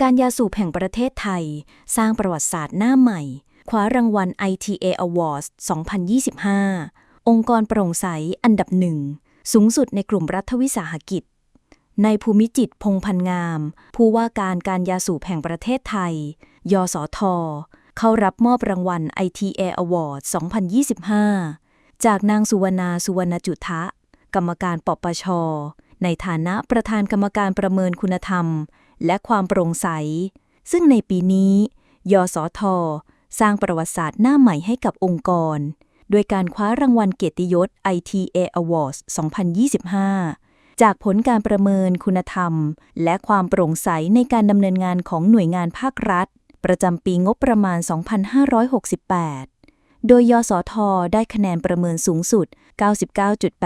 การยาสูบแห่งประเทศไทย สร้างประวัติศาสตร์หน้าใหม่ คว้ารางวัล ITA Awards 2025 องค์กรโปร่งใสอันดับหนึ่ง สูงสุดในกลุ่มรัฐวิสาหกิจ ในภูมิจิตพงพันงาม ผู้ว่าการการยาสูบแห่งประเทศไทย ยสท เข้ารับมอบรางวัล ITA Award 2025 จากนางสุวรรณาสุวรรณจุทะ กรรมการปปช ในฐานะประธานกรรมการประเมินคุณธรรม และความโปร่งใส ซึ่งในปีนี้ ยสท สร้างประวัติศาสตร์หน้าใหม่ให้กับองค์กร โดยการคว้ารางวัลเกียรติยศ ITA Awards 2025 จากผลการประเมินคุณธรรม และความโปร่งใสในการดำเนินงานของหน่วยงานภาครัฐ ประจำปีงบประมาณ 2568 โดยยสท ได้คะแนนประเมินสูงสุด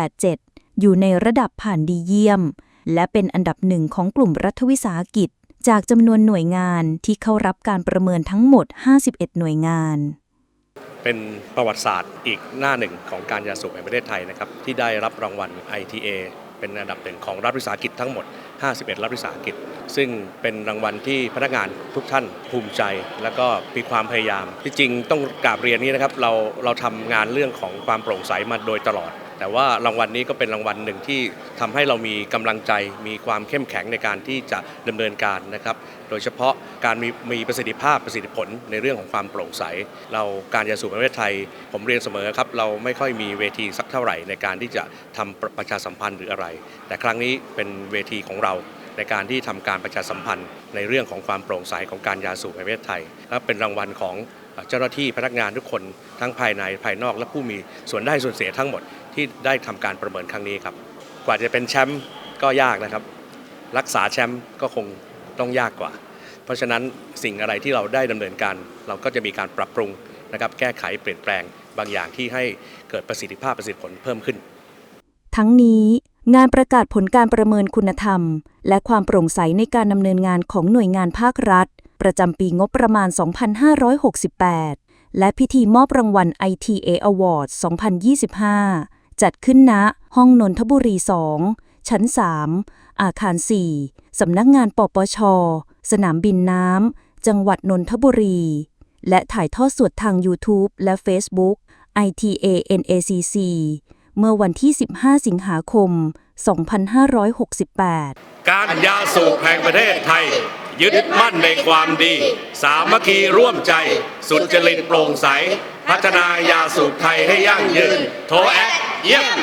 99.87 อยู่ในระดับผ่านดีเยี่ยม และเป็นอันดับหนึ่งของกลุ่มรัฐวิสาหกิจ จากจำนวนหน่วยงานที่เข้ารับการประเมินทั้งหมด 51 หน่วยงาน เป็นประวัติศาสตร์อีกหน้าหนึ่งของการยาสูบแห่งประเทศไทยนะครับที่ได้รับรางวัล ITA เป็นอันดับหนึ่งของรัฐวิสาหกิจทั้งหมด 51 รัฐวิสาหกิจ ซึ่งเป็นรางวัลที่พนักงานทุกท่านภูมิใจ แล้วก็มีความพยายาม ที่จริงต้องกราบเรียนนี้นะครับ เราเราทำงานเรื่องของความโปร่งใสมาโดยตลอด แต่ว่ารางวัลนี้ก็เป็นรางวัลหนึ่งที่ทำให้เรามีกำลังใจ มีความเข้มแข็งในการที่จะดำเนินการนะครับ โดยเฉพาะการมีมีประสิทธิภาพประสิทธิผลในเรื่องของความโปร่งใส เราการยาสูบประเทศไทย ผมเรียนเสมอครับเราไม่ค่อยมีเวทีสักเท่าไหร่ในการที่จะทำประประชาสัมพันธ์หรืออะไร แต่ครั้งนี้เป็นเวทีของเรา ในการที่ทำการประชาสัมพันธ์ในเรื่องของความโปร่งใสของการยาสูบในประเทศไทยและเป็นรางวัลของเจ้าหน้าที่พนักงานทุกคนทั้งภายในภายนอกและผู้มีส่วนได้ส่วนเสียทั้งหมดที่ได้ทำการประเมินครั้งนี้ครับ กว่าจะเป็นแชมป์ก็ยากนะครับ รักษาแชมป์ก็คงต้องยากกว่า เพราะฉะนั้นสิ่งอะไรที่เราได้ดำเนินการ เราก็จะมีการปรับปรุงนะครับแก้ไขเปลี่ยนแปลงบางอย่างที่ให้เกิดประสิทธิภาพประสิทธิผลเพิ่มขึ้น ทั้งนี้ งานประกาศผลการประเมินคุณธรรม และความโปร่งใสในการดำเนินงานของหน่วยงานภาครัฐ ประจำปีงบประมาณ 2568 และพิธีมอบรางวัล ITA Awards 2025 จัดขึ้นณ ห้องนนทบุรี 2 ชั้น 3 อาคาร 4 สำนักงานปปช สนามบินน้ำ จังหวัดนนทบุรี และถ่ายทอดสดทาง YouTube และ Facebook ITA NACC เมื่อวันที่ 15 สิงหาคม 2568 การยาสูบแห่งประเทศไทย ยึดมั่นในความดี สามัคคีร่วมใจ สุจริตโปร่งใส พัฒนายาสูบไทยให้ยั่งยืน โทแอคเยี่ยม